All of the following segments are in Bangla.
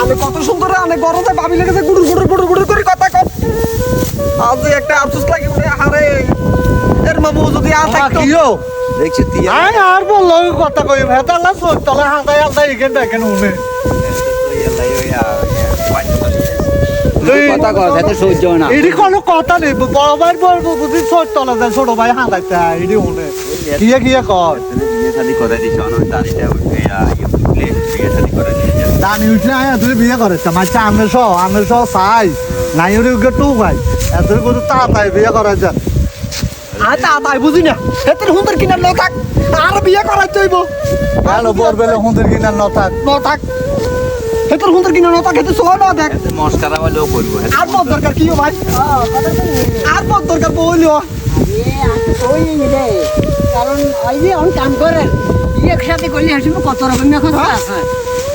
আমি কত সুন্দর অনেক গরমে ভাবি লেগেছে গুড়ুর গুড়ুর গুড়ুর গুড়ুর করে কথা কম আজ একটা আফসোস লাগে ওরে হারে এর মামু যদি আর থাকতো। কিও দেখছি তুই আই আর বলল কথা কই ভেতালা সোর তলে হাঁটাই হাঁটাই এখানে দেখেন উনে। কথা কর এতে সহ্য না। এটি কোনো কথা নেই বড় ভাই বলব বুঝি সোর তলে যায় ছোট ভাই হাঁটাইতে এটি উনে। কিয়ে কিয়ে কর। বিয়ে শাদি করে দিছ না দাঁড়িয়ে উঠলে বিয়ে শাদি করে দানি উঠলে আয় তুই বিয়ে করেছে মাঝে আমের সহ আমের সহ চাই। নাই ওরে উগে টু ভাই এত কত তাড়াতাড়ি বিয়ে করেছে আর তা তাই বুঝি না এত সুন্দর কিনা লো থাক আর বিয়ে করাই চাইব ভালো বর বেলে হুঁদের কিনা নথাক নো থাক। এত সুন্দর কিনা নো থাক এত না দেখ। মস্কারা করব আর মত দরকার কি ভাই? আর দরকার বলিও ওই রে? কারণ ওই যে অন কাম করে বিয়ে একসাথে করলে হাসিব কত রকমের খরচা আছে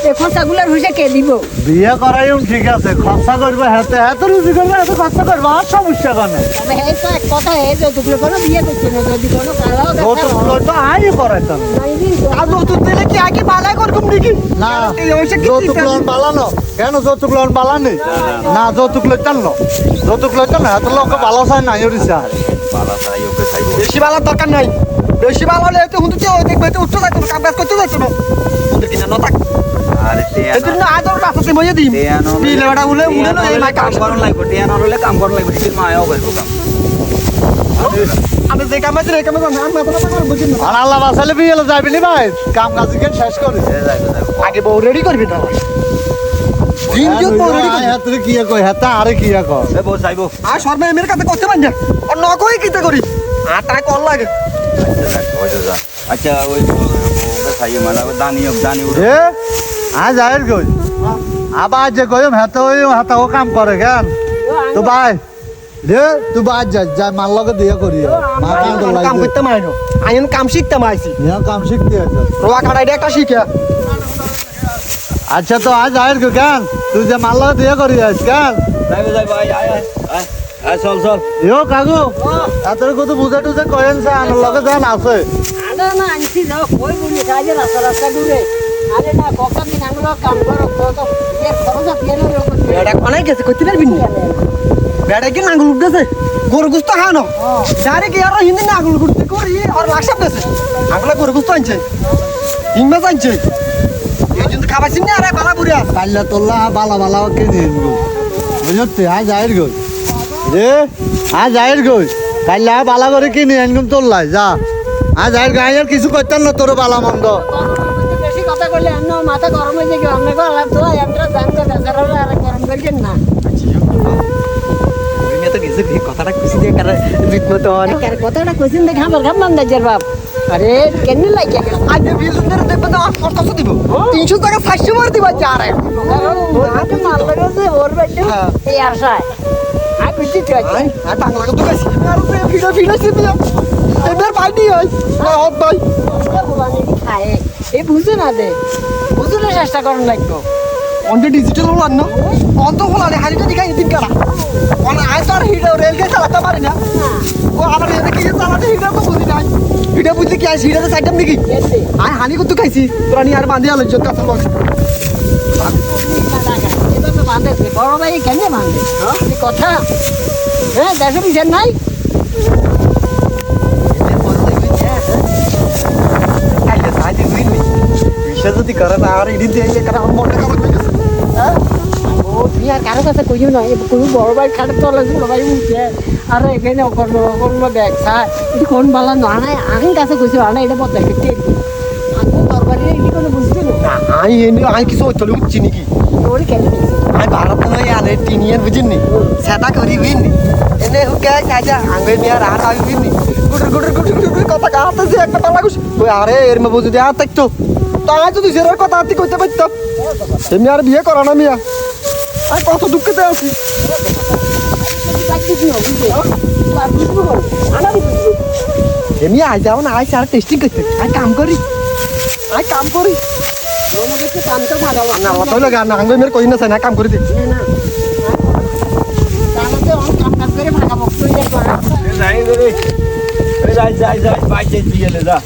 এই খরচাগুলোর হইছে কে দিব? বিয়ে করাই ঠিক আছে খরচা করবে হাতে এত রুজি করবে এত খরচা করবে আর সমস্যা কেন? তবে এই তো এক কথা এই যে কোনো বিয়ে করছে না যদি কোনো কালাও যৌতুক লই তো আই করাইতাম। আর যৌতুক দিলে কি আগে বালাই করকুম নাকি? না এই হইছে কি যৌতুক লোন পালানো কেন যৌতুক লোন পালানি না যৌতুক লইতাম না। যৌতুক লইতাম না এত লোক ভালো চাই না ইউরিসা পালা তাই ওকে খাইবো বেশি বালার দরকার নাই। বেশি বালা হলে তো চেয়ে দেখবে তো উঠতে যাইতো না কাম কাজ করতে যাইতো না ওদের কিনা নো থাক আরে এই জন্য আজ মজা দিই দিলে ওটা উলে উলে না এই মাই কাম করন লাগবে টিয়ান হলে কাম করন লাগবে ঠিক মায়াও করব কাম। আমি যে কাম আছে এই কামে আমি মাথা মাথা করে বুঝিনি আর আল্লাহ বাসালে বিয়ে হলে যাবি নি ভাই কাম কাজ কেন শেষ করি আগে বউ রেডি করবি না দিন যত বউ রেডি করবি হাতে কি কই হাতে আরে কি কর এ বউ যাইবো আর সর্বে এমের কাছে করতে পারি না আর নকই কিতে করি আর কল লাগে। আচ্ছা ওই খাইয়ে মানে দানি দানি কই আবার যে কইম হাতে হাতে ও কাম করে কেন? তো ভাই রে তুই বাদ যা যা মার লগে দিয়ে করি। মা কাম তো কাম লাগবে করতে মারি না। আইন কাম শিখতে মাইছি নিয়া কাম শিখতে আছে। রোয়া কাটাইটা একটা শিখে। আচ্ছা তো আজ আয়ের কই কেন? তুই যে মার লগে দিয়ে করি আজ কেন? যাইবো যাইবো আয় আয় আয় আয় চল চল। ইও কাকু এত কত বুঝে টুঝে কয়েন সে লগে যান আছে আরে না আনছি যাও কই বলি কাজে রাস্তা রাস্তা দূরে। বেড়া গেছে করতে পারবি না? বেড়া কি নাঙ্গুল উঠতেছে? গরু গুস্ত খানো ডাইরেক্ট ইয়ার হিন্দি নাঙ্গুল গুড়তে করি আর লাকসাপ দেছে। আগলা গরু গুস্ত আনছে। হিংমাছ আনছে। এই জন্য খাবাইছি না আরে বালা তোল্লা বালা বালা কে দিন বুঝতে রে কাল্লা করে কিনে তোল্লাই যা। আজ আর কিছু করতাম না তোর বালা মন্দ। বললে এমন মাথা গরম হয়ে যায় অনেক আলাপ তো এমন জান করে বেচারা আর গরম করছেন না। গেছে কথাটা খুশি দিয়ে কারে জিত মতো কার কথাটা কইছেন দেখে আমার ঘাম দাজের বাপ। আরে কেন লাগিয়া গেল বিল সুন্দর দেখবে তো আর কত দিব? তিনশো টাকা চারশো মার দিবা চারে হাতে মাল লাগাছে ওর বেটে। এই আশায় আই বুঝছি তো আছে আর বাংলা কত গেছি আর ভিডিও ভিডিও সিপি এবার পাইনি হয়। হত ভাই। খায় এই বুঝে না দে। বুঝলে চেষ্টা করেন লাগবো। অন্ত ডিজিটাল হলাম না? অন্ত হলালে হারিটা দেখাই দিন কারা? অন আয় তো আর হিডো রেল গে চালাতে পারি না। ও আবার এতে কি চালাতে হিডো তো বুঝি নাই। হিডো বুঝতে কি আইছি হিডো সাইডটা নাকি আয় হানি কত খাইছি? তোরা নিয়ে আর বান্ধি আলো জোর কাছে এভাবে বাঁধেছে বড় ভাই কেন বাঁধে কথা? হ্যাঁ দেশের বিচার নাই? বিষয় যদি করে না আর ইডিন দিয়ে কারণ মনটা খারাপ হয়ে গেছে। হ্যাঁ? ও তুমি আর কারও কাছে কইও না কোনো বড় ভাই খাটে চলে বড় ভাই উঠছে। আর এখানে অকর্ম অকর্ম হ্যাঁ এটা কোন বালা না আনা আগে কাছে কইছো আনা এটা বদলাই করতে আমি তরবারি এটি কোনো বুঝতে না। আই এনে আই কিছু চলে উঠছি নাকি? ওর কেন আই ভারত নয় আনে টিনিয়ার বুঝিনি সেটা করি বিনি এনে হুকে কাজা আঙ্গে আর আর আই বিনি গুটুর গুটুর গুটুর গুটুর কথা কাটতেছে একটা পালা গুছ ওই আরে এর মে বুঝি আর থাকতো তা যদি সেরার কথা আতি কইতে পারতাম, এমনি আর বিয়ে করা না মিয়া। আর কত দুঃখতে আছি। এমনি আই যাও না আই সারা টেস্টিং করতে। আই কাম করি। আই কাম করি। কাম করে দিই যাই যাই যাই বাইক যা।